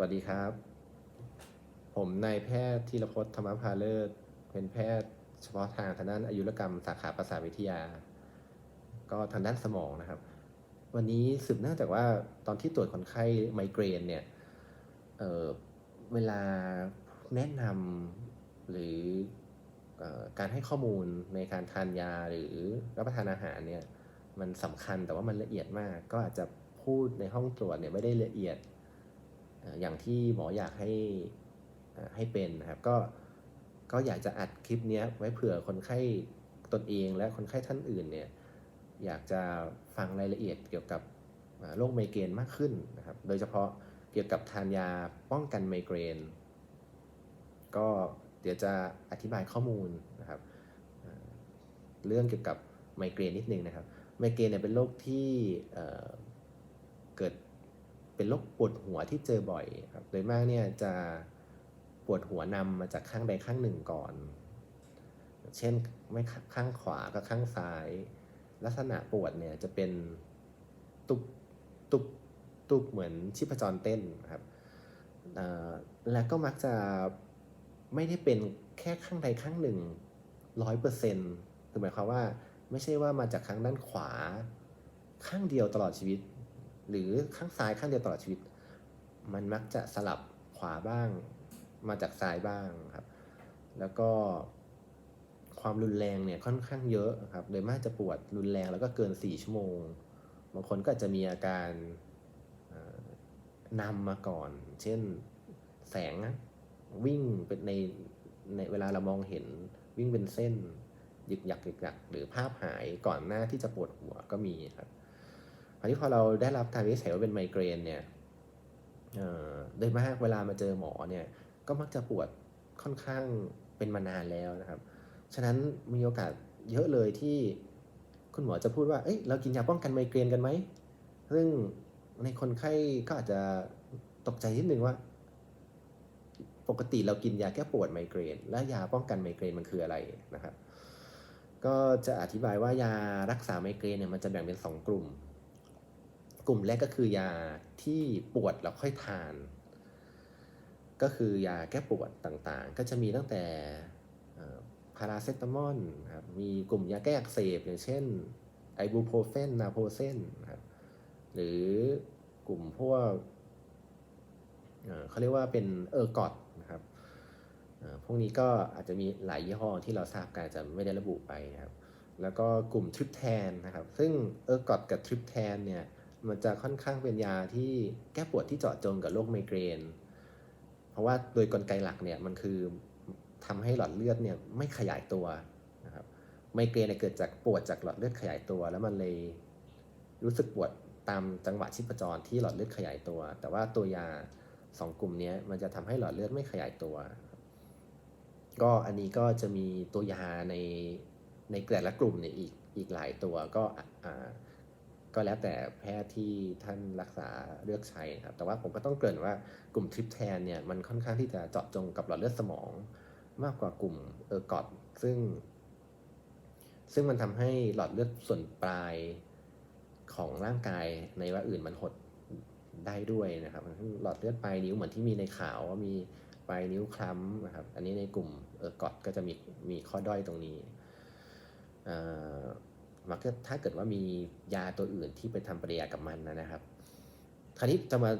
วัสดีครับ ผมนายแพทย์ธีรพจน์ธรรมพาเลิศเป็นแพทย์เฉพาะทางทางด้านอายุรกรรมสาขาประสาทวิทยา ก็ทางด้านสมองนะครับ วันนี้สืบเนื่องจากว่าตอนที่ตรวจคนไข้ไมเกรนเนี่ยเออเวลาแนะนำหรืออการให้ข้อมูลในการทานยาหรือรับประทานอาหารเนี่ยมันสำคัญแต่ว่ามันละเอียดมาก ก็อาจจะพูดในห้องตรวจเนี่ยไม่ได้ละเอียด อย่างที่หมออยากให้ให้เป็นนะครับก็ก็อยากจะอัดคลิปนี้ไว้เผื่อคนไข้ตนเองและคนไข้ท่านอื่นเนี่ยอยากจะฟังรายละเอียดเกี่ยวกับโรคไมเกรนมากขึ้นนะครับ โดยเฉพาะเกี่ยวกับทานยาป้องกันไมเกรน ก็เดี๋ยวจะอธิบายข้อมูลนะครับ เรื่องเกี่ยวกับไมเกรนนิดนึงนะครับ ไมเกรนเนี่ยเป็นโรคที่ เป็นโรคปวดหัวที่เจอบ่อยครับโดยมากเนี่ยจะปวดหัวนำมาจากข้างใดข้างหนึ่งก่อน เช่นไม่ข้างขวาก็ข้างซ้าย ลักษณะปวดเนี่ยจะเป็นตุบตุบตุบเหมือนชีพจรเต้นครับแล้วก็มักจะไม่ได้เป็นแค่ข้างใดข้างหนึ่งร้อยเปอร์เซ็นต์คือหมายความว่าไม่ใช่ว่ามาจากข้างด้านขวา ข้างเดียวตลอดชีวิต หรือข้างซ้ายข้างเดียวตลอดชีวิต มันมักจะสลับขวาบ้าง มาจากซ้ายบ้างครับ แล้วก็ความรุนแรงเนี่ยค่อนข้างเยอะครับโดยมากจะปวดรุนแรงแล้วก็เกิน 4 ชั่วโมง บางคนก็อาจจะมีอาการนำมาก่อน เช่นแสงวิ่งเป็นในในเวลาเรามองเห็นวิ่งเป็นเส้นหยึกหยักหยึกหยักหรือภาพหายก่อนหน้าที่จะปวดหัวก็มีครับ คราวนี้พอเราได้รับการวินิจฉัยว่าเป็นไมเกรนเนี่ยเออโดยมากเวลามาเจอหมอเนี่ย ก็มักจะปวดค่อนข้างเป็นมานานแล้วนะครับ ฉะนั้นมีโอกาสเยอะเลยที่คุณหมอจะพูดว่า เอ้ย เรากินยาป้องกันไมเกรนกันไหม ซึ่งในคนไข้ก็อาจจะตกใจนิดนึงว่า ปกติเรากินยาแก้ปวดไมเกรน และยาป้องกันไมเกรนมันคืออะไรนะครับ ก็จะอธิบายว่ายารักษาไมเกรนเนี่ยมันจะแบ่งเป็นสองกลุ่ม กลุ่มแรกก็คือยาที่ปวดแล้วค่อยทาน ก็คือยาแก้ปวดต่างๆ ก็จะมีตั้งแต่พาราเซตามอลครับมีกลุ่มยาแก้อักเสบอย่างเช่นไอบูโพรเฟนนาโพเซนครับหรือกลุ่มพวกเขาเรียกว่าเป็นเออร์กอดนะครับพวกนี้ก็อาจจะมีหลายยี่ห้อที่เราทราบกันจจะไม่ได้ระบุไปนะครับ แล้วก็กลุ่มทริปแทนนะครับ ซึ่งเออร์กอดกับทริปแทนเนี่ย มันจะค่อนข้างเป็นยาที่แก้ปวดที่เจาะจงกับโรคไมเกรน เพราะว่าโดยกลไกหลักเนี่ยมันคือทำให้หลอดเลือดเนี่ยไม่ขยายตัวนะครับไมเกรนเนี่ยเกิดจากปวดจากหลอดเลือดขยายตัว แล้วมันเลยรู้สึกปวดตามจังหวะชีพจรที่หลอดเลือดขยายตัว แต่ว่าตัวยาสองกลุ่มนี้มันจะทำให้หลอดเลือดไม่ขยายตัว ก็อันนี้ก็จะมีตัวยาในในแต่ละกลุ่มเนี่ยอีกอีกหลายตัวก็อ่า ก็แล้วแต่แพทย์ที่ท่านรักษาเลือกใช้นะครับ แต่ว่าผมก็ต้องเกริ่นว่ากลุ่มทริปแทนเนี่ยมันค่อนข้างที่จะเจาะจงกับหลอดเลือดสมองมากกว่ากลุ่มเออร์กอดซึ่ง ซึ่งมันทำให้หลอดเลือดส่วนปลายของร่างกายในว่าอื่นมันหดได้ด้วยนะครับหลอดเลือดปลายนิ้วเหมือนที่มีในข่าวว่ามีปลายนิ้วคล้ำนะครับ อันนี้ในกลุ่มเออร์กอดก็จะมีมีข้อด้อยตรงนี้อ่า มักจะถ้าเกิดว่ามียาตัวอื่นที่ไปทำปฏิกิริยากับมันนะครับ คราวนี้จะมา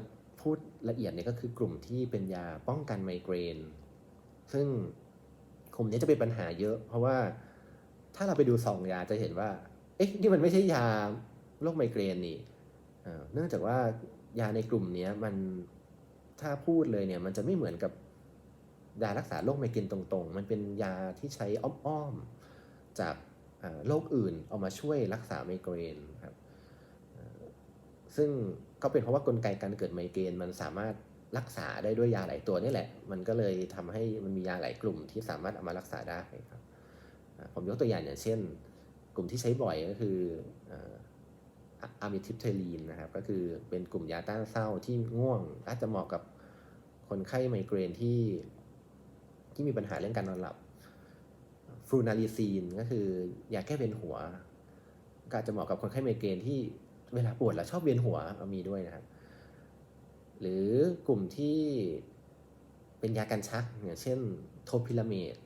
พูดละเอียดเนี่ยก็คือกลุ่มที่เป็นยาป้องกันไมเกรน ซึ่งกลุ่มนี้จะเป็นปัญหาเยอะ เพราะว่าถ้าเราไปดูซองยาจะเห็นว่า เอ๊ะนี่มันไม่ใช่ยาโรคไมเกรนนี่เนื่องจากว่ายาในกลุ่มนี้มันถ้าพูดเลยเนี่ยมันจะไม่เหมือนกับยารักษาโรคไมเกรนตรงๆ มันเป็นยาที่ใช้อ้อมๆจาก โรคอื่นเอามาช่วยรักษาไมเกรนครับซึ่งก็เป็นเพราะว่ากลไกการเกิดไมเกรนมันสามารถรักษาได้ด้วยยาหลายตัวนี่แหละ มันก็เลยทำให้มันมียาหลายกลุ่มที่สามารถเอามารักษาได้ครับผมยกตัวอย่างอย่างเช่น กลุ่มที่ใช้บ่อยก็คืออะมิทิปเทลีนนะครับ ก็คือเป็นกลุ่มยาต้านเศร้าที่ง่วง อาจจะเหมาะกับคนไข้ไมเกรนที่ที่มีปัญหาเรื่องการนอนหลับ ฟลูนารีซีนก็คือยาแก้เวียนหัว ก็อาจจะเหมาะกับคนไข้ไมเกรนที่เวลาปวดแล้วชอบเวียนหัวมีด้วยนะครับ หรือกลุ่มที่เป็นยากันชักอย่างเช่นโทพิลาเมด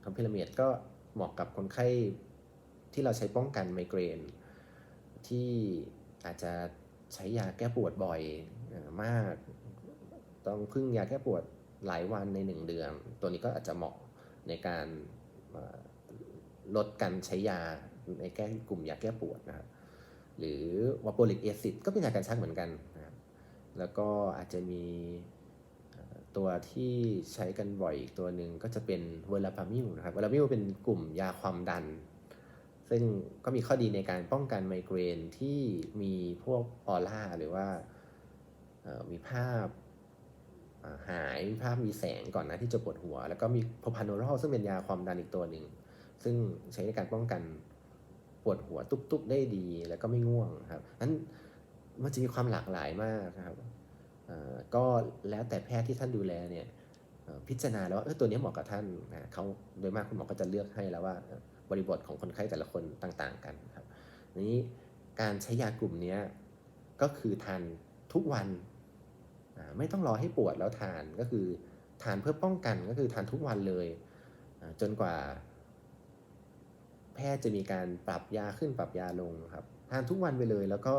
โทพิลาเมดก็เหมาะกับคนไข้ที่เราใช้ป้องกันไมเกรน ที่อาจจะใช้ยาแก้ปวดบ่อยมาก ต้องพึ่งยาแก้ปวดหลายวันในหนึ่งเดือน ตัวนี้ก็อาจจะเหมาะในการ ลดการใช้ยาในแก้กลุ่มยาแก้ปวดนะครับหรือวาโปลิกแอซิดก็เป็นยากันชักเหมือนกันนะครับแล้วก็อาจจะมีตัวที่ใช้กันบ่อยอีกตัวหนึ่งก็จะเป็นเวลาพามิลนะครับเวลาพามิลเป็นกลุ่มยาความดัน ซึ่งก็มีข้อดีในการป้องกันไมเกรนที่มีพวกออร่าหรือว่ามีภาพหายมีภาพมีแสงก่อนนะที่จะปวดหัว แล้วก็มีโพพานอรอลซึ่งเป็นยาความดันอีกตัวหนึ่ง ซึ่งใช้ในการป้องกันปวดหัวตุบๆได้ดีแล้วก็ไม่ง่วงครับนั้นมันจะมีความหลากหลายมากนะครับก็แล้วแต่แพทย์ที่ท่านดูแลเนี่ยพิจารณาแล้วว่าเออตัวนี้เหมาะกับท่านนะเขาโดยมากคุณหมอก็จะเลือกให้แล้วว่าบริบทของคนไข้แต่ละคนต่าง ๆ กันครับนี้การใช้ยากลุ่มนี้ก็คือทานทุกวันไม่ต้องรอให้ปวดแล้วทานก็คือทานเพื่อป้องกันก็คือทานทุกวันเลยจนกว่า แพทย์จะมีการปรับยาขึ้นปรับยาลงครับทานทุกวันไปเลยแล้วก็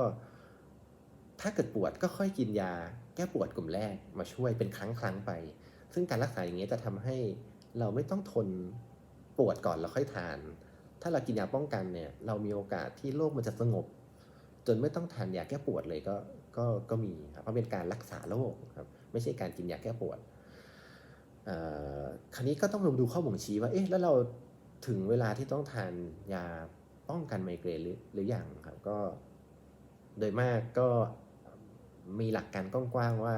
ถ้าเกิดปวดก็ค่อยกินยา แก้ปวดกลุ่มแรกมาช่วยเป็นครั้งครั้งไป ซึ่งการรักษาอย่างนี้ยจะทำให้เราไม่ต้องทนปวดก่อนแล้วค่อยทาน ถ้าเรากินยาป้องกันเนี่ย เรามีโอกาสที่โรคมันจะสงบ จนไม่ต้องทานยาแก้ปวดเลยก็ก็ก็มีครับเพราะเป็นการรักษาโรคครับไม่ใช่การกินยาแก้ปวดคราวนี้ก็ต้องลองดูข้อบ่งชี้ว่า เอ๊ะ แล้วเรา ถึงเวลาที่ต้องทานยาป้องกันไมเกรนหรือหรือยังครับก็ โดยมากก็มีหลักการกว้างๆว่า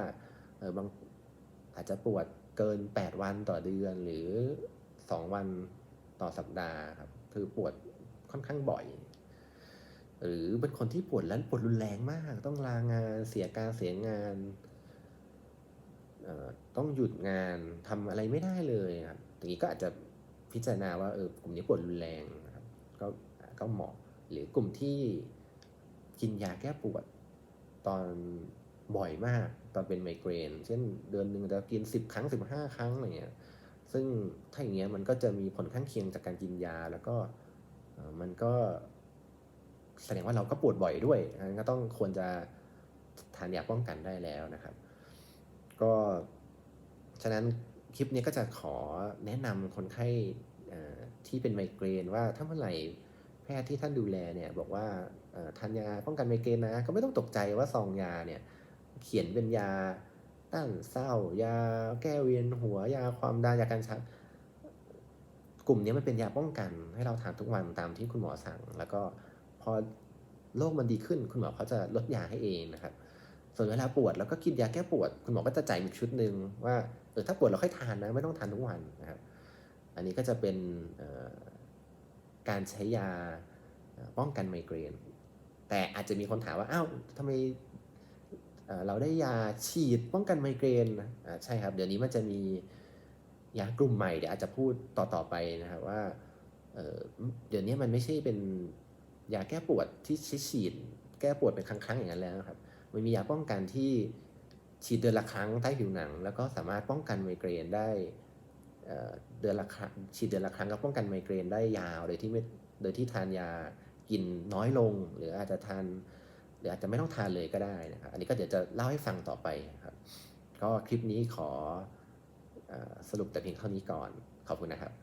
เออบางอาจจะปวดเกิน 8 วันต่อเดือนหรือ 2 วันต่อสัปดาห์ครับคือปวดค่อนข้างบ่อย หรือเป็นคนที่ปวดแล้วปวดรุนแรงมาก ต้องลางานเสียการเสียงานต้องหยุดงานทำอะไรไม่ได้เลยครับอย่างนี้ก็อาจจะ พิจารณาว่าเออกลุ่มนี้ปวดรุนแรงนะครับก็ก็เหมาะหรือกลุ่มที่กินยาแก้ปวดตอนบ่อยมากตอนเป็นไมเกรน เช่นเดือนหนึ่งจะกิน 10 ครั้ง 15 ครั้งอะไรเงี้ยซึ่งถ้าอย่างเงี้ยมันก็จะมีผลข้างเคียงจากการกินยาแล้วก็มันก็แสดงว่าเราก็ปวดบ่อยด้วยงั้นก็ต้องควรจะทานยาป้องกันได้แล้วนะครับ ก็ฉะนั้น คลิปนี้ก็จะขอแนะนำคนไข้ที่เป็นไมเกรนว่าถ้าเมื่อไหร่แพทย์ที่ท่านดูแลเนี่ยบอกว่าเอ่อทานยาป้องกันไมเกรนนะ ก็ไม่ต้องตกใจว่าซองยาเนี่ยเขียนเป็นยาต้านเศร้า ยาแก้เวียนหัวยาความดันยาการชักกลุ่มนี้มันเป็นยาป้องกันให้เราทานทุกวันตามที่คุณหมอสั่ง แล้วก็พอโรคมันดีขึ้นคุณหมอเขาจะลดยาให้เองนะครับ ส่วนเวลาปวดแล้วก็กินยาแก้ปวด คุณหมอก็จะจ่ายอีกชุดหนึ่งว่าเออถ้าปวดเราค่อยทานนะไม่ต้องทานทุกวันนะครับ อันนี้ก็จะเป็นการใช้ยาป้องกันไมเกรน แต่อาจจะมีคนถามว่าอ้าวทำไมเเราได้ยาฉีดป้องกันไมเกรนนะใช่ครับเดี๋ยวนี้มันจะมียากลุ่มใหม่เดี๋ยวอาจจะพูดต่อๆไปนะครับว่าเเดี๋ยวนี้มันไม่ใช่เป็นยาแก้ปวดที่ใช้ฉีด แก้ปวดเป็นครั้งๆอย่างนั้นแล้วครับ มันมียาป้องกันที่ฉีดเดือนละครั้งใต้ผิวหนัง แล้วก็สามารถป้องกันไมเกรนได้เดือนละครั้งฉีดเดือนละครั้งก็ป้องกันไมเกรนได้ยาว โดยที่ไม่โดยที่ทานยากินน้อยลง หรืออาจจะทานหรืออาจจะไม่ต้องทานเลยก็ได้นะครับ อันนี้ก็เดี๋ยวจะเล่าให้ฟังต่อไปครับ ก็คลิปนี้ขอเออสรุปแต่เพียงเท่านี้ก่อน ขอบคุณนะครับ